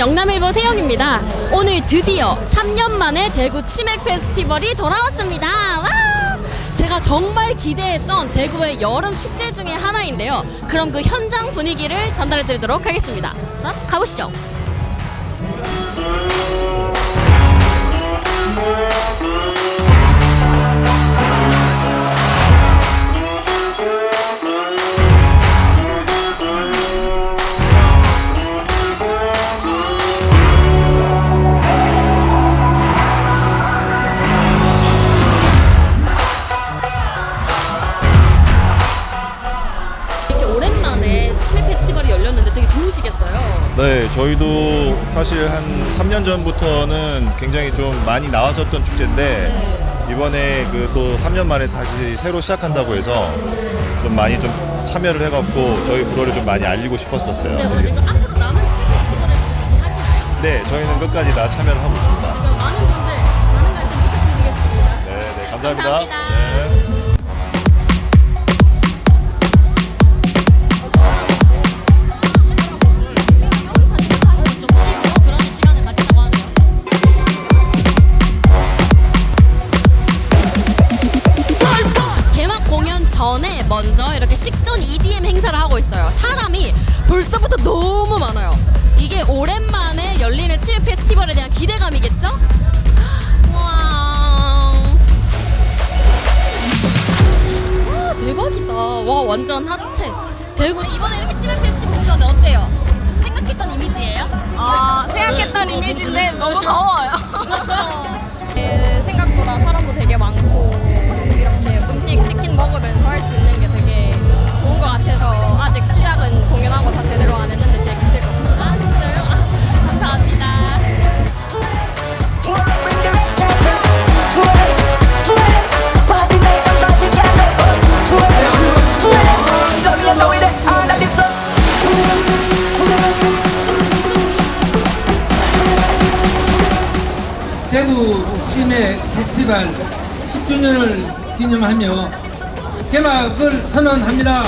반갑습니다. 오늘 드디어 3년 만에 대구 치맥 페스티벌이 돌아왔습니다. 와! 제가 정말 기대했던 대구의 여름 축제 중에 하나인데요. 그럼 그 현장 분위기를 전달해 드리도록 하겠습니다. 그럼 가보시죠. 좋으시겠어요. 네, 저희도 사실 한 3년 전부터는 굉장히 좀 많이 나왔었던 축제인데 이번에 그 또 3년 만에 다시 새로 시작한다고 해서 좀 많이 좀 참여를 해갖고 저희 불어를 좀 많이 알리고 싶었었어요. 네, 앞으로 남은 치맥 페스티벌에서 계속 하시나요? 네, 저희는 끝까지 다 참여를 하고 있습니다. 그럼 많은 분들 많은 관심 부탁드리겠습니다. 네, 네, 감사합니다. 감사합니다. 네. 전에 먼저 이렇게 식전 EDM 행사를 하고 있어요. 사람이 벌써부터 너무 많아요. 이게 오랜만에 열리는 치맥 페스티벌에 대한 기대감이겠죠? 와. 와 대박이다. 와 완전 핫해. 대구 이번에 이렇게 치맥 페스티벌 오셨는데 어때요? 생각했던 이미지예요? 아, 생각했던 이미지인데 너무 더워요. 대구 치맥 페스티벌 10주년을 기념하며 개막을 선언합니다.